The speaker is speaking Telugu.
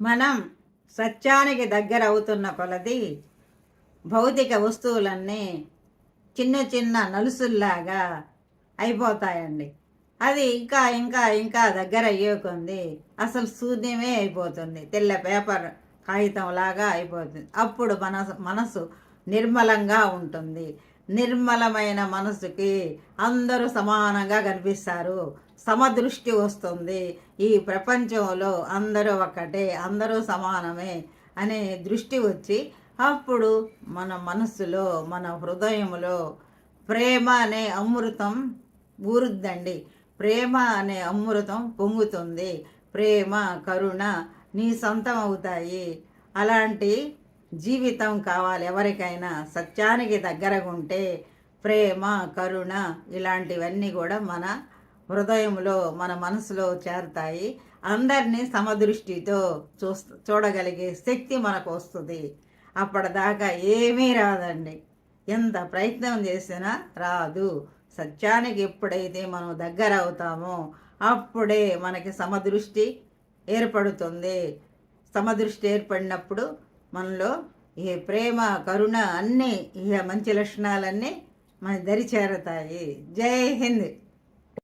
మనం సత్యానికి దగ్గర అవుతున్న కొలది భౌతిక వస్తువులన్నీ చిన్న చిన్న నలుసుల్లాగా అయిపోతాయండి. అది ఇంకా ఇంకా ఇంకా దగ్గర అయ్యే కొంది అసలు శూన్యమే అయిపోతుంది. తెల్ల పేపర్ కాగితం లాగా అయిపోతుంది. అప్పుడు మనసు మనసు నిర్మలంగా ఉంటుంది. నిర్మలమైన మనసుకి అందరూ సమానంగా కనిపిస్తారు. సమదృష్టి వస్తుంది. ఈ ప్రపంచంలో అందరూ ఒక్కటే అందరూ సమానమే అనే దృష్టి వచ్చి అప్పుడు మన మనస్సులో మన హృదయంలో ప్రేమ అనే అమృతం ఊరుద్దండి. ప్రేమ అనే అమృతం పొంగుతుంది. ప్రేమ కరుణ నీ సొంతం అవుతాయి అలాంటి జీవితం కావాలి ఎవరికైనా. సత్యానికి దగ్గరగా ఉంటే ప్రేమ కరుణ ఇలాంటివన్నీ కూడా మన హృదయంలో మన మనసులో చేరుతాయి. అందరినీ సమదృష్టితో చూస్ చూడగలిగే శక్తి మనకు వస్తుంది. అప్పటిదాకా ఏమీ రాదండి. ఎంత ప్రయత్నం చేసినా రాదు. సత్యానికి ఎప్పుడైతే మనం దగ్గర అవుతామో అప్పుడే మనకి సమదృష్టి ఏర్పడుతుంది. సమదృష్టి ఏర్పడినప్పుడు మనలో ఈ ప్రేమ కరుణ అన్నీ ఈ మంచి లక్షణాలన్నీ మన దరి చేరతాయి. జై హింద్!